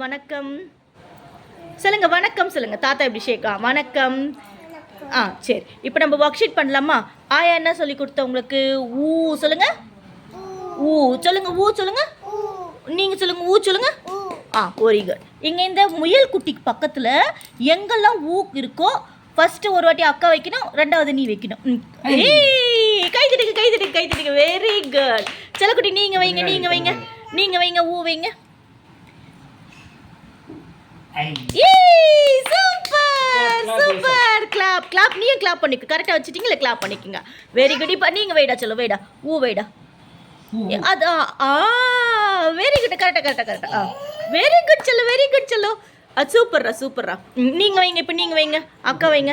வணக்கம். சொல்லுங்க வணக்கம் சொல்லுங்க. தாத்தா அபிஷேகா வணக்கம். ஆ சரி. இப்போ நம்ம ஒர்க் ஷீட் பண்ணலாமா? ஆயா என்ன சொல்லி கொடுத்த உங்களுக்கு? ஊ சொல்லுங்க. ஊ. சொல்லுங்க ஊ சொல்லுங்க. நீங்க சொல்லுங்க ஊ சொல்லுங்க. ஆ வெரி குட் இங்க இந்த முயல் குட்டிக்கு பக்கத்துல எங்கெல்லாம் ஊ இருக்கோ ஃபர்ஸ்ட் ஒரு வாட்டி அக்கா வைக்கணும் ரெண்டாவது நீ வைக்கணும். கை தட்டுங்க கை தட்டுங்க கை தட்டுங்க வெரி குட் செல்லக்குட்டி நீங்க வைங்க நீங்க வைங்க. நீங்க வைங்க ஊ வைங்க. சூப்பர் சூப்பர் கிளாப் கிளாப் நீயும் கிளாப் பண்ணிக்க. கரெக்டாக வச்சிட்டீங்களா கிளாப் பண்ணிக்கங்க. வெரி குட் இப்போ நீங்கள் வைடா சொல்லு வைடா. ஊ ஏ, அது ஆ வெரி குட் கரெக்டாக கரெக்டாக கரெக்டாக ஆ வெரி குட் சொல்லு வெரி குட் சொல்லு. அது சூப்பர்ரா சூப்பர்ரா நீங்கள் வைங்க இப்போ நீங்கள் வைங்க. அக்கா வைங்க.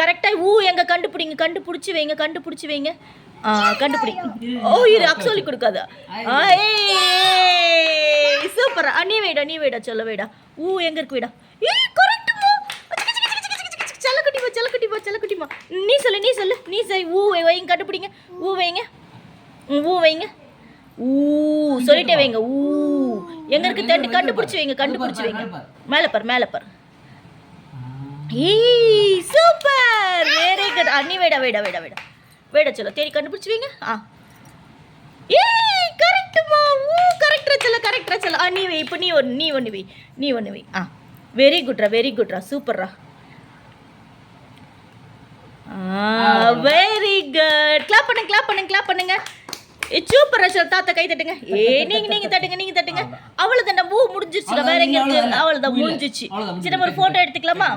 கரெக்டாக ஊ எங்க கண்டுபிடிங்க? கண்டுபிடிச்சி வைங்க கண்டுபிடிச்சி வைங்க. கண்டுபிடி. ஓ இரு அக்கு சொல்லி கொடுக்காத ஆ ஆ நீ வைடா நீ வைடா சொல்ல வைடா. ஊ எங்க இருக்கு வைடா? ஏய் கரெக்ட்டுமா செல்லக்குட்டிமா செல்லக்குட்டிமா செல்லக்குட்டிமா நீ சொல்லு நீ சொல்லு. நீ சரி ஊ வைங்க கண்டுபிடிங்க. ஊ வைங்க. ஊ வைங்க. ஊ சொல்லிட்டே வைங்க. ஊ. எங்க இருக்கு தண்டு கண்டுபிடிச்சி வைங்க கண்டுபிடிச்சி வைங்க. மேலே பார் மேலே பார். ஏய் சூப்பர்! வெரி குட் அண்ணி வேடா வேடா வேடா வேடா. வேடா சொல்ல. தேடி கண்டுபிடிச்சு வைங்க. ஆ ஏய் கரெக்ட்டுமா ஊ கரெக்டா சொல்ல. நீ வை. இப்போ நீ ஒன்று நீ ஒன்று வை. நீ ஒன்று வை. ஆ வெரி குட்ரா வெரி குட்ரா சூப்பர்ரா வெரி குட் கிளாப் பண்ணுங்க கிளாப் பண்ணுங்க கிளாப் பண்ணுங்க. சூப்பர் ரஷல் தாத்தா கை தட்டுங்க. ஏ நீங்க நீங்க தட்டுங்க நீங்க தட்டுங்க. அவ்வளவுதான் நம்ம ஊ முடிஞ்சிருச்சுல வேற எங்க அவ்வளவுதான் முடிஞ்சிச்சு சரி நம்ம ஒரு போட்டோ எடுத்துக்கலாமா?